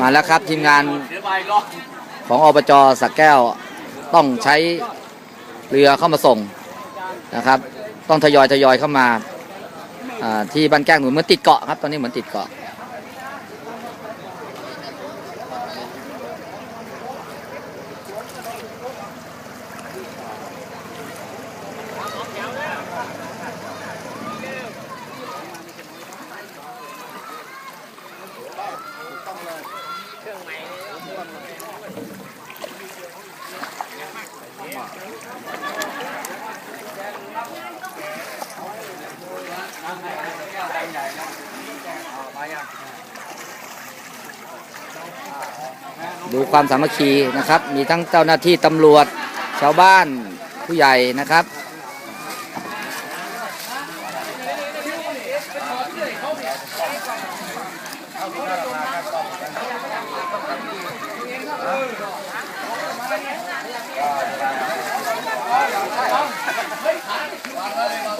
มาแล้วครับทีมงานของอบจสักแก้วต้องใช้เรือเข้ามาส่งนะครับ ต้องทยอยทยอยเข้ามาที่บ้านแก้งหนุนเหมือนติดเกาะครับตอนนี้เหมือนติดเกาะ ดูความสามัคคีนะครับ มีทั้งเจ้าหน้าที่ตำรวจ ชาวบ้านผู้ใหญ่นะครับ Vai, vai, vai.